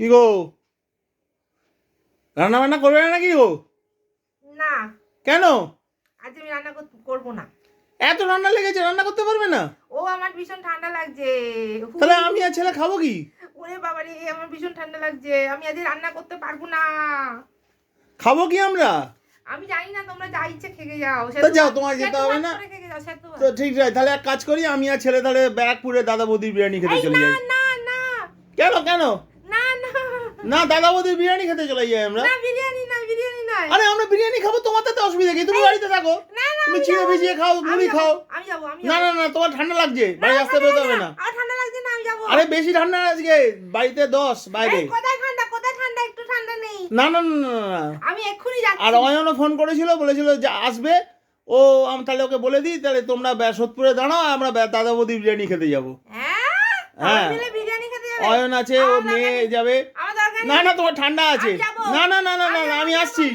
কি গো? রান্না বান্না করবে না নাকি গো? না। কেন? আজ আমি রান্না কর- করব না। এত রান্না লেগেছে রান্না করতে পারবে না? ও আমার ভীষণ ঠান্ডা লাগছে। তাহলে আমি আর ছেলে খাব কি? ওরে বাবা রে আমার ভীষণ ঠান্ডা লাগছে। আমি আজ রান্না করতে পারব না। খাব কি আমরা? আমি জানি না তোমরা যা ইচ্ছে খেয়ে যাও। তা যাও, তোমার যেতে হবে না। তো ঠিক আছে তাহলে এক কাজ করি আমি আর ছেলে তাহলে ব্যারাকপুরে দাদা বৌদির বিরিয়ানি খেতে চলে না না না। কেন কেন? না দাদা বৌদির বিরিয়ানি খেতে চলে যাই আমরা। না বিরিয়ানি না বিরিয়ানি না আরে আমরা বিরিয়ানি খাব তোমার তাতে অসুবিধা কি? তুমি বাড়িতে থাকো। না না তুমি চিড়ে ভিজিয়ে খাও মুড়ি খাও। আমি যাব আমি না না না তোমার ঠান্ডা লাগছে বাড়ি আসতে বেরোতে হবে না আমার ঠান্ডা লাগছে না আমি যাব। আরে বেশি ঠান্ডা আজকে বাড়িতে দশ বাইরে। এই, কোথায় ঠান্ডা কোথায় ঠান্ডা? একটু ঠান্ডা নেই। না না না না, আমি এক্ষুনি যাচ্ছি। আর অয়নও ফোন করেছিল বলেছিল যে আসবে। ও আমি তাহলে ওকে বলে দিই তাহলে তোমরা সোদপুরে দাঁড়াও আমরা দাদা বৌদি বিরিয়ানি খেতে যাব। হ্যাঁ? হ্যাঁ। বিরিয়ানি খেতে যাবে? অয়ন আছে ও মেয়ে যাবে। না না তোমার ঠান্ডা আছে। না না না না না আমি আসছি।